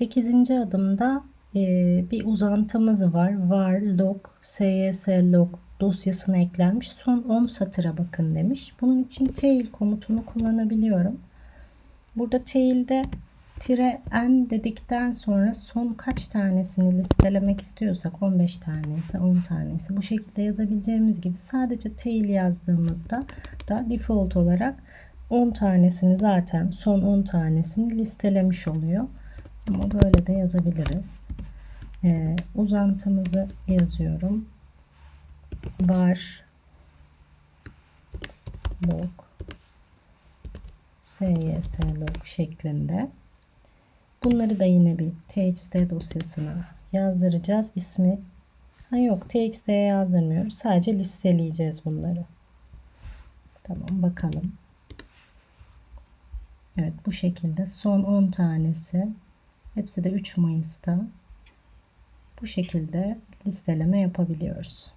8. adımda e, bir uzantımız var. Var log syslog log dosyasına eklenmiş. Son 10 satıra bakın demiş. Bunun için tail komutunu kullanabiliyorum. Burada tail'de tire n dedikten sonra son kaç tanesini listelemek istiyorsak 15 tanesi 10 tanesi bu şekilde yazabileceğimiz gibi sadece tail yazdığımızda da default olarak 10 tanesini zaten son 10 tanesini listelemiş oluyor. Ama böyle de yazabiliriz. Ee, uzantımızı yazıyorum. Var log sys log şeklinde. Bunları da yine bir txt dosyasına yazdıracağız. İsmi ha yok txt'ye yazdırmıyoruz. Sadece listeleyeceğiz bunları. Tamam bakalım. Evet bu şekilde son 10 tanesi hepsi de 3 Mayıs'ta bu şekilde listeleme yapabiliyoruz.